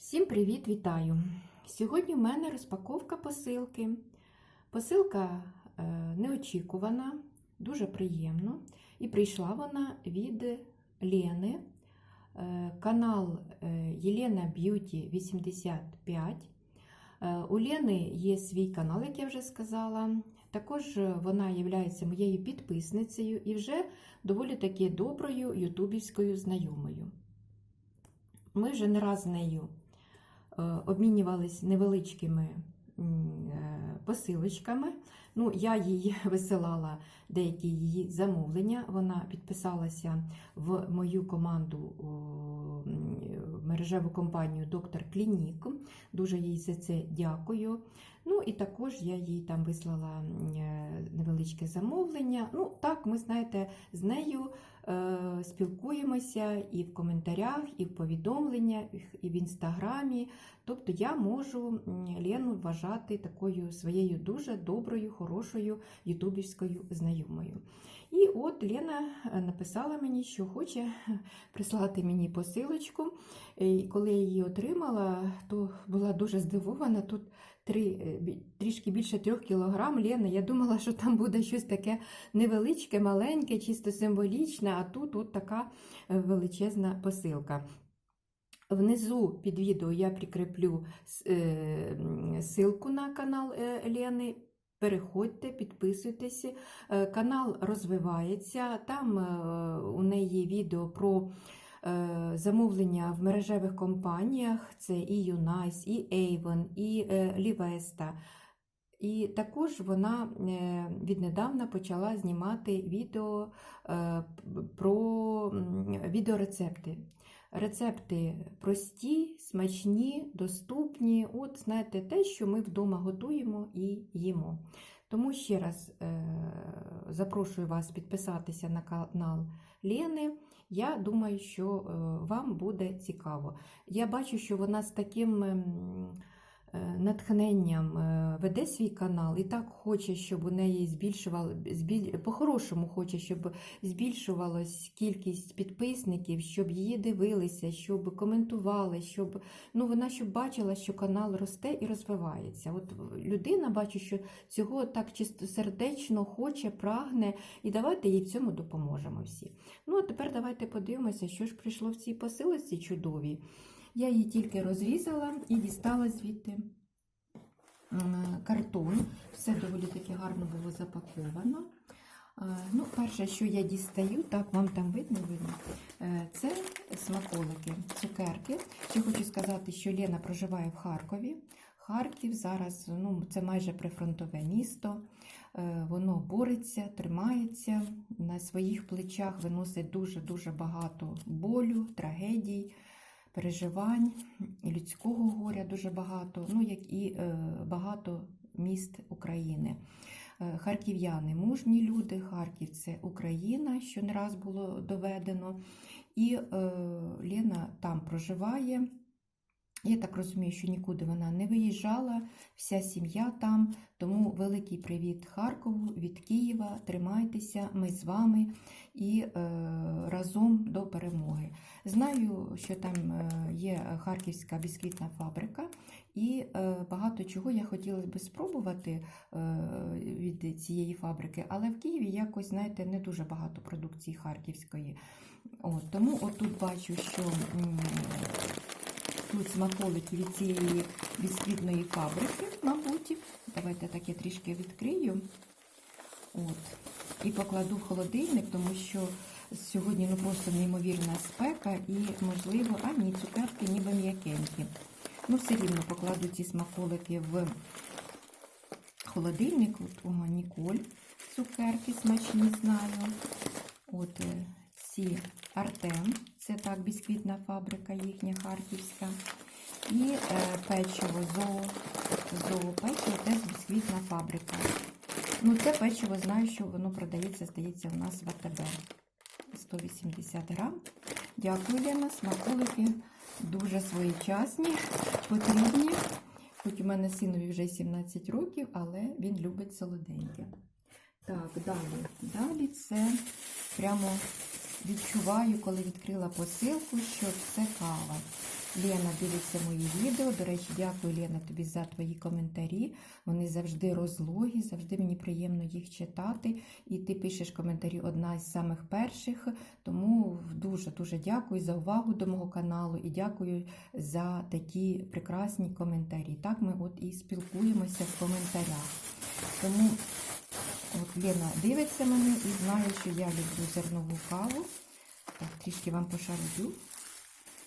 Всім привіт, вітаю! Сьогодні в мене розпаковка посилки. Посилка е, неочікувана, дуже приємно. І прийшла вона від Лени, е, канал е, Єлена Б'юті 85. Е, У Лени є свій канал, як я вже сказала. Також вона є моєю підписницею і вже доволі таки доброю ютубівською знайомою. Ми вже не раз з нею обмінювались невеличкими е, посилочками. Ну, я їй висилала деякі її замовлення. Вона підписалася в мою команду о, мережеву компанію Доктор Клінік. Дуже їй за це дякую. Ну і також я їй там вислала е, невеличке замовлення. Ну, так, ми знаєте, з нею е, спілкуємося і в коментарях, і в повідомленнях, і в інстаграмі. Тобто я можу Лену вважати такою своєю дуже доброю, хорошою ютубівською знайомою. І от Лена е, написала мені, що хоче прислати мені посилочку. І коли я її отримала, то була дуже здивована. Тут три, е, трішки більше трьох кілограм Лена. Я думала, що там буде щось таке невеличке, маленьке, чисто символічне, а тут от така е, величезна посилка. Внизу під відео я прикріплю е, ссылку на канал Лени. Переходьте, підписуйтесь. Канал розвивається. Там у неї відео про замовлення в мережевих компаніях. Це і Unice, і Avon, і е, Livesta. І також вона е, віднедавна почала знімати відео е, про відеорецепти. Рецепти прості, смачні, доступні. От, знаєте, те, що ми вдома готуємо і їмо. Тому ще раз е, запрошую вас підписатися на канал Лени. Я думаю, що е, вам буде цікаво. Я бачу, що вона з таким натхненням е, веде свій канал і так хоче, щоб у неї збільшувало, збіль... по-хорошому хоче, щоб збільшувалась кількість підписників, щоб її дивилися, щоб коментували, щоб ну, вона щоб бачила, що канал росте і розвивається. От людина бачу, що цього так чистосердечно хоче, прагне, і давайте їй в цьому допоможемо всі. Ну, а тепер давайте подивимося, що ж прийшло в цій посилці чудовій. Я її тільки розрізала і дістала звідти картон. Все доволі таки гарно було запаковано. Ну, перше, що я дістаю, так вам там видно, видно, е, це смаколики, цукерки. Ще хочу сказати, що Лена проживає в Харкові. Харків зараз ну, це майже прифронтове місто. Е, Воно бореться, тримається на своїх плечах, виносить дуже-дуже багато болю, трагедій, переживань, людського горя дуже багато, ну як і е, багато міст України. Е, Харків'яни мужні люди, Харків це Україна, що не раз було доведено. І е, Лена там проживає. Я так розумію, що нікуди вона не виїжджала, вся сім'я там. Тому великий привіт Харкову від Києва. Тримайтеся, ми з вами і е, разом до перемоги. Знаю, що там е, є харківська бісквітна фабрика, і е, багато чого я хотіла би спробувати е, від цієї фабрики, але в Києві якось, знаєте, не дуже багато продукції харківської. От, тому отут бачу, що тут смаколики від цієї бісквітної фабрики, мабуть. Давайте так я трішки відкрию. От. І покладу в холодильник, тому що сьогодні ну, просто неймовірна спека і, можливо, а ні, цукерки ніби м'якенькі. Ну, все рівно покладу ці смаколики в холодильник. От, о, Ніколь цукерки смачні знаю. От ці Артем, це так, бісквітна фабрика їхня харківська. І е, печиво зоо, зоо печиво теж бісквітна фабрика. Ну, це печиво знаю, що воно продається, здається, у нас в АТБ. 180 грам. Дякую, Лена. Смаколики дуже своєчасні, потрібні. Хоч у мене синові вже 17 років, але він любить солоденьке. Так, далі. Далі це прямо відчуваю, коли відкрила посилку, що це кава. Лена дивиться мої відео. До речі, дякую, Лена, тобі за твої коментарі. Вони завжди розлогі, завжди мені приємно їх читати. І ти пишеш коментарі одна з самих перших. Тому дуже-дуже дякую за увагу до мого каналу і дякую за такі прекрасні коментарі. Так ми от і спілкуємося в коментарях. Тому от Лена дивиться мене і знає, що я люблю зернову каву. Так, трішки вам пошарую.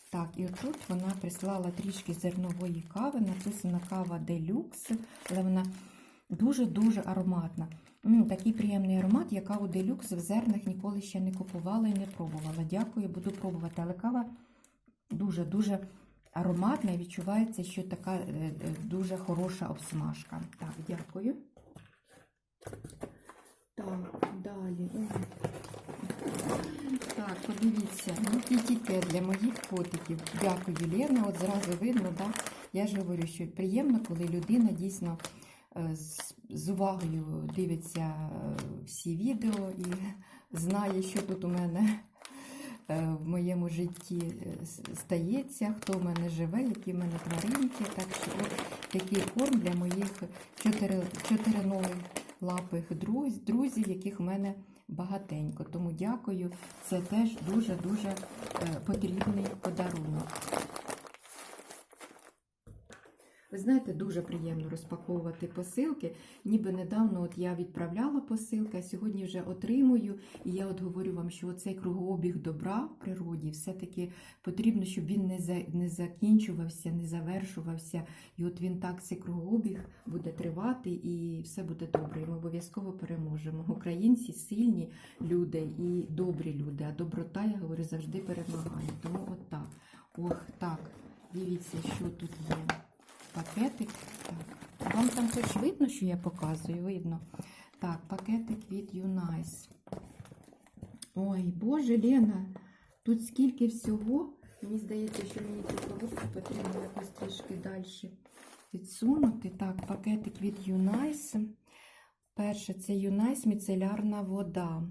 Так, і отут вона прислала трішки зернової кави, написана кава делюкс, але вона дуже-дуже ароматна. М, такий приємний аромат, я каву делюкс в зернах ніколи ще не купувала і не пробувала. Дякую, буду пробувати. Але кава дуже-дуже ароматна і відчувається, що така е, е, дуже хороша обсмажка. Так, дякую. Так, далі. Так, подивіться, ну тільки для моїх котиків. Дякую, Лена. От зразу видно, да? я ж говорю, що приємно, коли людина дійсно е, з, з увагою дивиться е, всі відео і знає, що тут у мене е, в моєму житті стається, хто в мене живе, які в мене тваринки. Так що от такий корм для моїх чотириногих лапих друз, друзів, яких в мене багатенько. Тому дякую. Це теж дуже-дуже е, потрібний подарунок. Ви знаєте, дуже приємно розпаковувати посилки. Ніби недавно от я відправляла посилки, а сьогодні вже отримую. І я от говорю вам, що цей кругообіг добра в природі все-таки потрібно, щоб він не, за, не закінчувався, не завершувався. І от він так, цей кругообіг буде тривати і все буде добре. І ми обов'язково переможемо. Українці сильні люди і добрі люди. А доброта, я говорю, завжди перемагає. Тому от так. Ох, так. Дивіться, що тут є. Пакетик. Так. Вам там хоч видно, що я показую? Видно. Так, пакетик від Юнайс. Ой, Боже, Лена, тут скільки всього. Мені здається, що мені цю коробку потрібно якось трішки далі відсунути. Так, пакетик від Юнайс. Перше, це Юнайс міцелярна вода.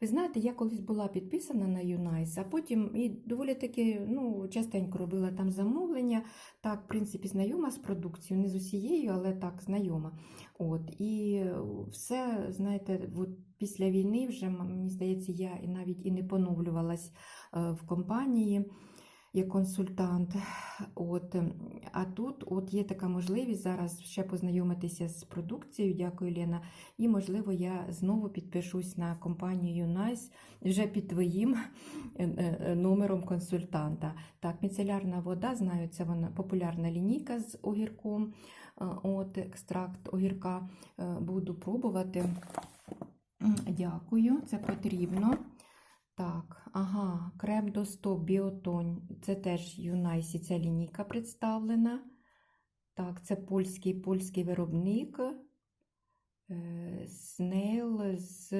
Ви знаєте, я колись була підписана на Юнайс, а потім і доволі таки ну, частенько робила там замовлення. Так, в принципі, знайома з продукцією, не з усією, але так, знайома. От, і все, знаєте, от після війни вже, мені здається, я і навіть і не поновлювалась е, в компанії як консультант. От, ем, а тут от є така можливість зараз ще познайомитися з продукцією, дякую, Лена. І, можливо, я знову підпишусь на компанію Юнайс вже під твоїм е, е, номером консультанта. Так, міцелярна вода, знаю, це вона популярна лінійка з огірком. Е, От, екстракт огірка Е, буду пробувати. Дякую, це потрібно. Так, ага, крем до 100 біотонь. Це теж Юнайсі, ця лінійка представлена. Так, це польський польський виробник. Е, Снейл з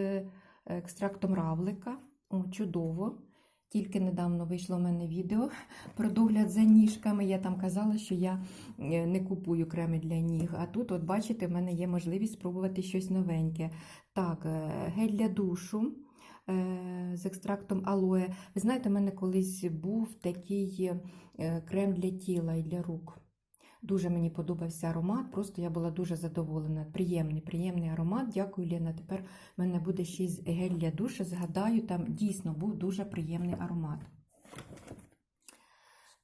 екстрактом равлика. О, чудово. Тільки недавно вийшло в мене відео про догляд за ніжками. Я там казала, що я е, не купую креми для ніг. А тут, от бачите, в мене є можливість спробувати щось новеньке. Так, е, гель для душу з екстрактом алоє. Ви знаєте, у мене колись був такий е, крем для тіла і для рук. Дуже мені подобався аромат, просто я була дуже задоволена. Приємний, приємний аромат. Дякую, Лена. Тепер в мене буде ще й гель для душу. Згадаю, там дійсно був дуже приємний аромат.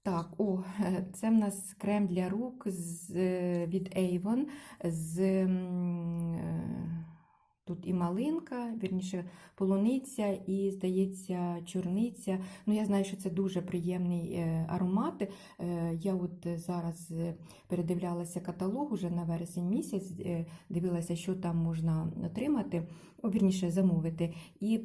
Так, о, е, це в нас крем для рук з, е, від Avon з е, тут і малинка, вірніше, полуниця і, здається, чорниця. Ну, я знаю, що це дуже приємний е, аромат. Е, Я от зараз е, передивлялася каталог уже на вересень місяць, дивилася, що там можна отримати, вірніше, замовити. І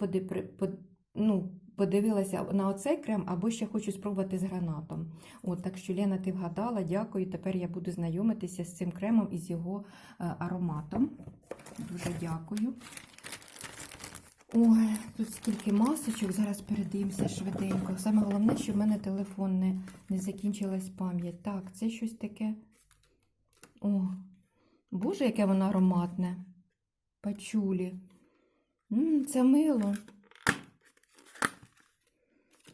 ну, подивилася на оцей крем, або ще хочу спробувати з гранатом. От, так що, Лена, ти вгадала, дякую. Тепер я буду знайомитися з цим кремом і з його е, ароматом. Дуже дякую. Ой, тут скільки масочок, зараз передивимося швиденько. Саме головне, що в мене телефон не, не закінчилась пам'ять. Так, це щось таке. О, Боже, яке воно ароматне. Пачулі. М, це мило.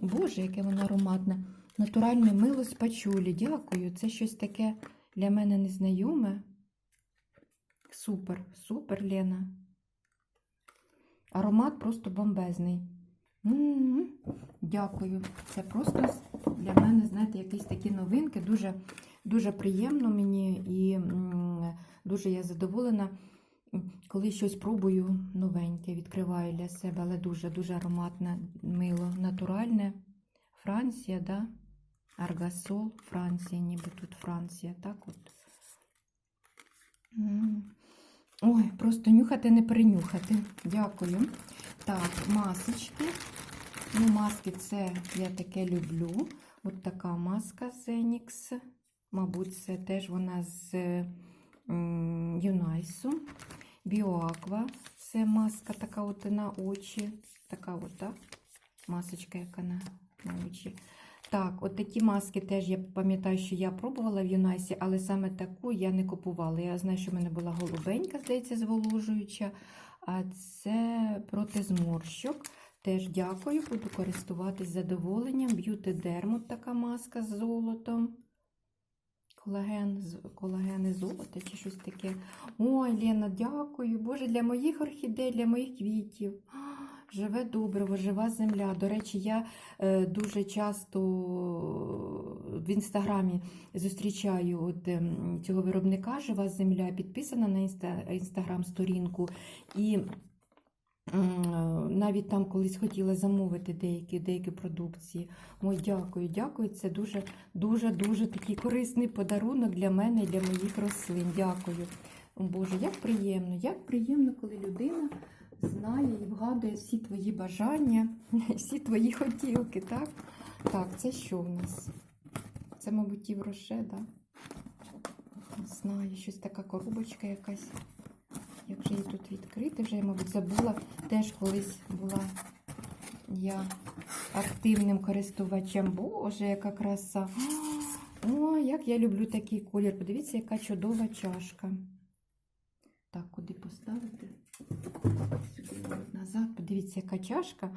Боже, яке воно ароматне. Натуральне мило з пачулі. Дякую. Це щось таке для мене незнайоме. Супер, супер, Лена. Аромат просто бомбезний. М-м-м. Дякую. Це просто для мене, знаєте, якісь такі новинки. Дуже, дуже приємно мені і м, дуже я задоволена, м, коли щось пробую новеньке, відкриваю для себе, але дуже-дуже ароматне мило, натуральне. Франція, да? Аргасол, Франція, ніби тут Франція, так от. Ой, просто нюхати не перенюхати. Дякую. Так, масочки. Ну, маски це я таке люблю. От така маска Zenix. Мабуть, це теж вона з Юнайсу. Біоаква. Це маска така от на очі. Така от, так? Масочка, яка на, на очі. Так, от такі маски теж я пам'ятаю, що я пробувала в Юнайсі, але саме таку я не купувала. Я знаю, що в мене була голубенька, здається, зволожуюча. А це проти зморщок. Теж дякую, буду користуватись задоволенням. Б'юти Дермут така маска з золотом. Колаген, колаген і золото чи щось таке. Ой, Лена, дякую. Боже, для моїх орхідей, для моїх квітів. Живе добре, жива земля. До речі, я е, дуже часто в інстаграмі зустрічаю от, ем, цього виробника Жива земля, підписана на інста, інстаграм-сторінку. І навіть там колись хотіла замовити деякі, деякі продукції. Ой, дякую, дякую. Це дуже, дуже, дуже такий корисний подарунок для мене і для моїх рослин. Дякую. О, Боже, як приємно, як приємно, коли людина знає і вгадує всі твої бажання, всі твої хотілки, так? Так, це що в нас? Це, мабуть, євроше, так? Не знаю, щось така коробочка якась. Як же її тут відкрити? Вже я, мабуть, забула. Теж колись була я активним користувачем. Боже, яка краса. О, як я люблю такий колір. Подивіться, яка чудова чашка. Так, куди поставити? Сюди назад. Подивіться, яка чашка.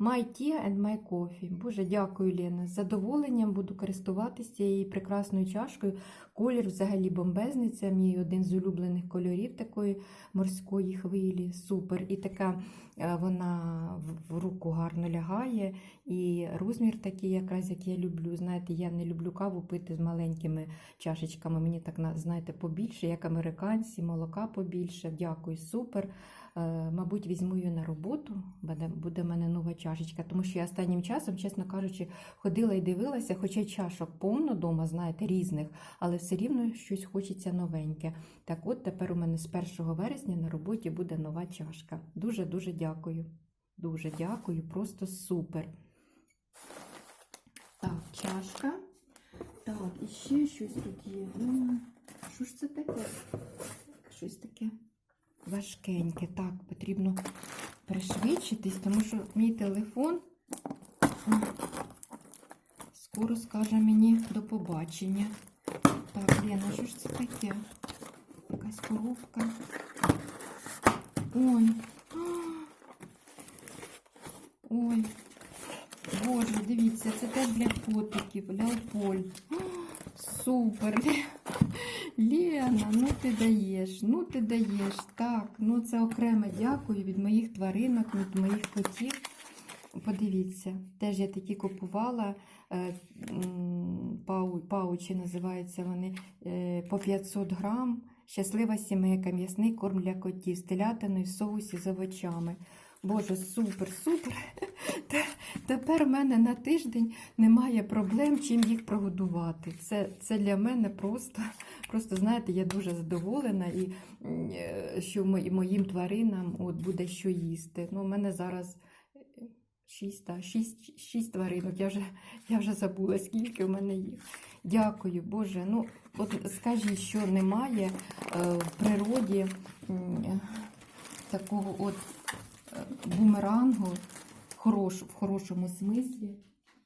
My tea and my coffee. Боже, дякую, Лена. З задоволенням буду користуватися цією прекрасною чашкою. Колір взагалі бомбезний. Це мій один з улюблених кольорів такої морської хвилі. Супер. І така е, вона в- руку гарно лягає. І розмір такий, якраз як я люблю. Знаєте, я не люблю каву пити з маленькими чашечками. Мені так, на- знаєте, побільше, як американці, молока побільше. Дякую, супер. Е, Мабуть, візьму її на роботу, буде, в мене нова чашечка, тому що я останнім часом, чесно кажучи, ходила і дивилася, хоча чашок повно вдома, знаєте, різних, але все рівно щось хочеться новеньке. Так от тепер у мене з 1 вересня на роботі буде нова чашка. Дуже-дуже дякую. Дуже дякую, просто супер. Так, чашка. Так, і ще щось тут є. Що ж це таке? Щось таке важкеньке. Так, потрібно пришвидшитись, тому що мій телефон скоро скаже мені до побачення. Так, Лена, що ж це таке? Якась коробка. Ой. Ой. Боже, дивіться, це теж для котиків, Леопольд. Супер. Лена, ну ти даєш, ну ти даєш. Так, ну це окреме дякую від моїх тваринок, від моїх котів. Подивіться, теж я такі купувала. е, пау- Паучі називаються вони е, по 500 грам. Щаслива сімейка, м'ясний корм для котів з телятиною в соусі з овочами. Боже, супер, супер. Тепер в мене на тиждень немає проблем, чим їх прогодувати. Це, це для мене просто, просто, знаєте, я дуже задоволена, і е, що моїм тваринам от, буде що їсти. Ну, у мене зараз е, шість, та, шість, шість тваринок. Я вже, я вже забула, скільки в мене їх. Дякую, Боже. Ну, от скажіть, що немає е, в природі е, такого от бумерангу в хорошому смислі,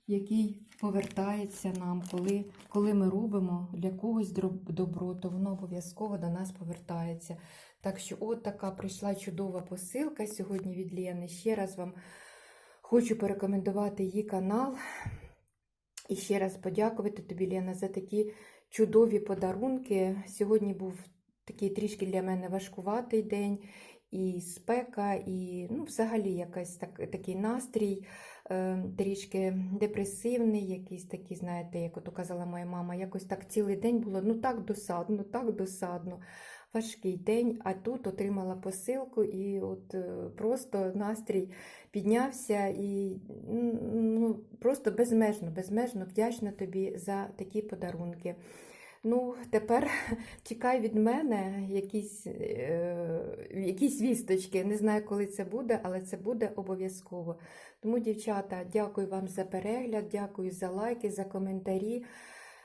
який повертається нам, коли, коли ми робимо для когось добро, то воно обов'язково до нас повертається. Так що, от така прийшла чудова посилка сьогодні від Лєни. Ще раз вам Хочу порекомендувати її канал. І ще раз подякувати тобі, Лена, за такі чудові подарунки. Сьогодні був такий трішки для мене важкуватий день, і спека, і ну, взагалі якийсь так, такий настрій, е, трішки депресивний, якийсь такий, знаєте, як от казала моя мама, якось так цілий день було ну так досадно, так досадно. Важкий день, а тут отримала посилку, і от е, просто настрій піднявся і ну, просто безмежно, безмежно вдячна тобі за такі подарунки. Ну, тепер чекай від мене якісь, е, якісь вісточки. Не знаю, коли це буде, але це буде обов'язково. Тому, дівчата, дякую вам за перегляд, дякую за лайки, за коментарі.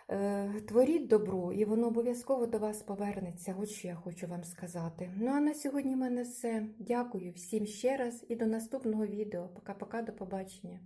Е, Творіть добро, і воно обов'язково до вас повернеться. От що я хочу вам сказати. Ну а на сьогодні в мене все. Дякую всім ще раз і до наступного відео. Пока-пока, до побачення.